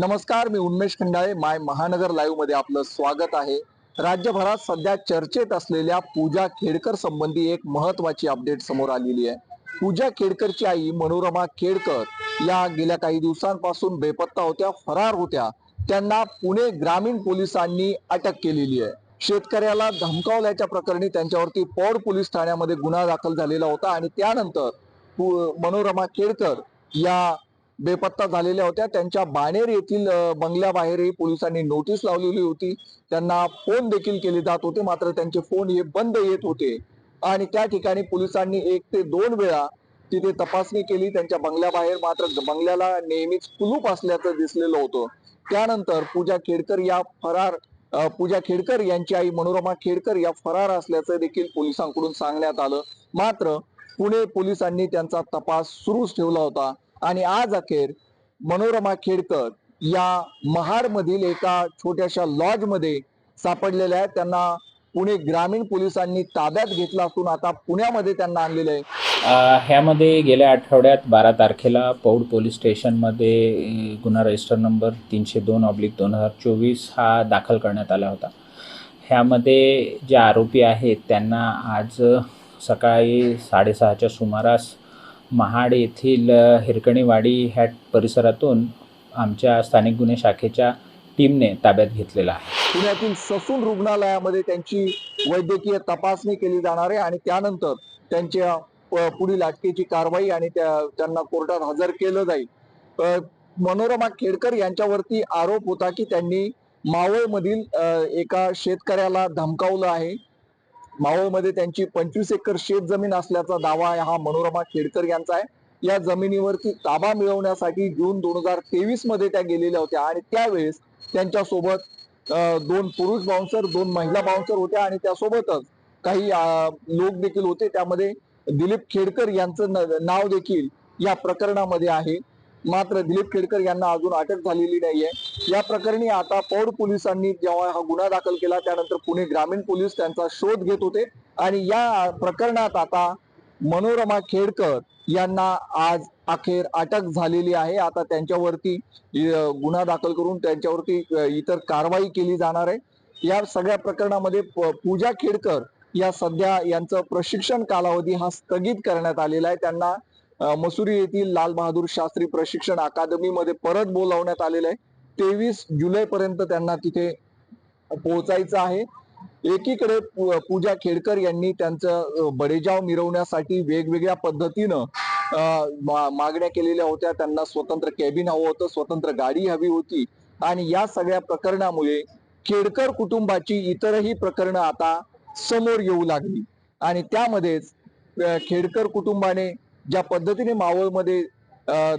नमस्कार मी उन्मेष खंडाळे. माय महानगर लाईव्हमध्ये आपलं स्वागत आहे. राज्यभरात सध्या चर्चेत असलेल्या पूजा खेडकर संबंधी एक महत्वाची अपडेट समोर आलेली आहे. पूजा खेडकरची आई मनोरमा खेडकर या गेल्या काही दिवसांपासून बेपत्ता होत्या फरार होत्या. त्यांना पुणे ग्रामीण पोलिसांनी अटक केलेली आहे. शेतकऱ्याला धमकावल्याच्या प्रकरणी त्यांच्यावरती पौड पोलीस ठाण्यामध्ये गुन्हा दाखल झालेला होता आणि त्यानंतर पु- मनोरमा खेडकर या बेपत्ता झालेल्या होत्या. त्यांच्या बाणेर येथील बंगल्याबाहेरही पोलिसांनी नोटीस लावलेली होती. त्यांना फोन देखील केले जात होते. मात्र त्यांचे फोन हे बंद येत होते. आणि त्या ठिकाणी पोलिसांनी एक ते दोन वेळा तिथे तपासणी केली. त्यांच्या बंगल्याबाहेर मात्र बंगल्याला नेहमीच कुलूप असल्याचं दिसलेलं होतं. त्यानंतर पूजा खेडकर या फरार पूजा खेडकर यांची आई मनोरमा खेडकर या फरार असल्याचं देखील पोलिसांकडून सांगण्यात आलं. मात्र पुणे पोलिसांनी त्यांचा तपास सुरूच ठेवला होता. आणि आज अखेर मनोरमा खेडकर या महाडमधील एका छोट्याशा लॉजमध्ये सापडलेल्या आहेत. त्यांना पुणे ग्रामीण पोलिसांनी ताब्यात घेतला असून आता पुण्यामध्ये त्यांना आणलेलं आहे. ह्यामध्ये गेल्या आठवड्यात बारा तारखेला पौड पोलीस स्टेशनमध्ये गुन्हा रजिस्टर नंबर तीनशे दोन ऑब्लिक दोन हजार चोवीस हा दाखल करण्यात आला होता. ह्यामध्ये जे आरोपी आहेत त्यांना आज सकाळी साडेसहाच्या सुमारास महाड येथील हिरकणीवाडी ह्या परिसरातून आमच्या स्थानिक गुन्हे शाखेच्या टीमने ताब्यात घेतलेला आहे. पुण्यातील ससून रुग्णालयामध्ये त्यांची वैद्यकीय तपासणी केली जाणार आहे आणि त्यानंतर त्यांच्या प- पुढील अटकेची कारवाई आणि त्या त्यांना कोर्टात हजर केलं जाईल. मनोरमा खेडकर यांच्यावरती आरोप होता की त्यांनी मावळमधील एका शेतकऱ्याला धमकावलं आहे. मावळमध्ये त्यांची पंचवीस एकर शेत जमीन असल्याचा दावा हा मनोरमा खेडकर यांचा आहे. या जमिनीवरती ताबा मिळवण्यासाठी जून दोन हजार तेवीसमध्ये त्या गेलेल्या होत्या. आणि त्यावेळेस त्यांच्यासोबत दोन पुरुष बाउन्सर दोन महिला बाउन्सर होत्या. आणि त्यासोबतच काही लोक देखील होते. त्यामध्ये दिलीप खेडकर यांचं न- नाव देखील या प्रकरणामध्ये आहे. मात्र दिलीप खेडकर यांना अजून अटक झालेली नाहीये. या प्रकरणी आता पौड पोलिसांनी जेव्हा हा गुन्हा दाखल केला त्यानंतर पुणे ग्रामीण पोलीस त्यांचा शोध घेत होते. आणि या प्रकरणात आता मनोरमा खेडकर यांना आज अखेर अटक झालेली आहे. आता त्यांच्यावरती गुन्हा दाखल करून त्यांच्यावरती इतर कारवाई केली जाणार आहे. या सगळ्या प्रकरणामध्ये पूजा खेडकर या सध्या यांचं प्रशिक्षण कालावधी हा स्थगित करण्यात आलेला आहे. त्यांना मसुरी येथील लाल बहादूर शास्त्री प्रशिक्षण अकादमीमध्ये परत बोलावण्यात आलेलं आहे. तेवीस जुलै पर्यंत त्यांना तिथे पोहोचायचं आहे. एकीकडे पूजा खेडकर यांनी त्यांचं बडेजाव मिरवण्यासाठी वेगवेगळ्या पद्धतीनं मागण्या केलेल्या होत्या. त्यांना स्वतंत्र कॅबिन हवं होतं स्वतंत्र गाडी हवी होती. आणि या सगळ्या प्रकरणामुळे खेडकर कुटुंबाची इतरही प्रकरणं आता समोर येऊ लागली. आणि त्यामध्येच खेडकर कुटुंबाने ज्या पद्धतीने मावळमध्ये अ,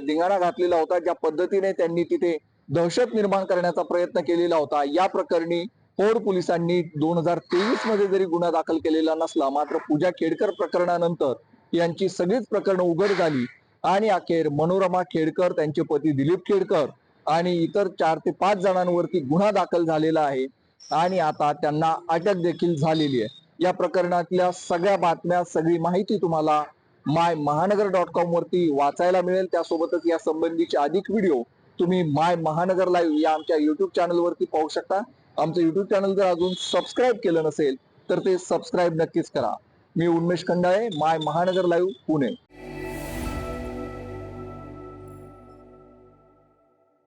धिंगाणा घातलेला होता ज्या पद्धतीने त्यांनी तिथे दहशत निर्माण करण्याचा प्रयत्न केलेला होता या प्रकरणी फोड पोलिसांनी दोन हजार तेवीसमध्ये जरी गुन्हा दाखल केलेला नसला मात्र पूजा खेडकर प्रकरणानंतर यांची सगळीच प्रकरणं उघड झाली आणि अखेर मनोरमा खेडकर त्यांचे पती दिलीप खेडकर आणि इतर चार ते पाच जणांवरती गुन्हा दाखल झालेला आहे आणि आता त्यांना अटक देखील झालेली आहे. या प्रकरणातल्या सगळ्या बातम्या सगळी माहिती तुम्हाला माय महानगर डॉट कॉम वरती वाचायला मिळेल. त्यासोबतच या संबंधीचे अधिक व्हिडिओ तुम्ही माय महानगर लाईव्ह या आमच्या युट्यूब चॅनल वरती पाहू शकता. आमचं युट्यूब चॅनल जर अजून सबस्क्राईब केलं नसेल तर ते सबस्क्राईब नक्कीच करा. मी उन्मेष खंडाळे माय महानगर लाईव्ह पुणे.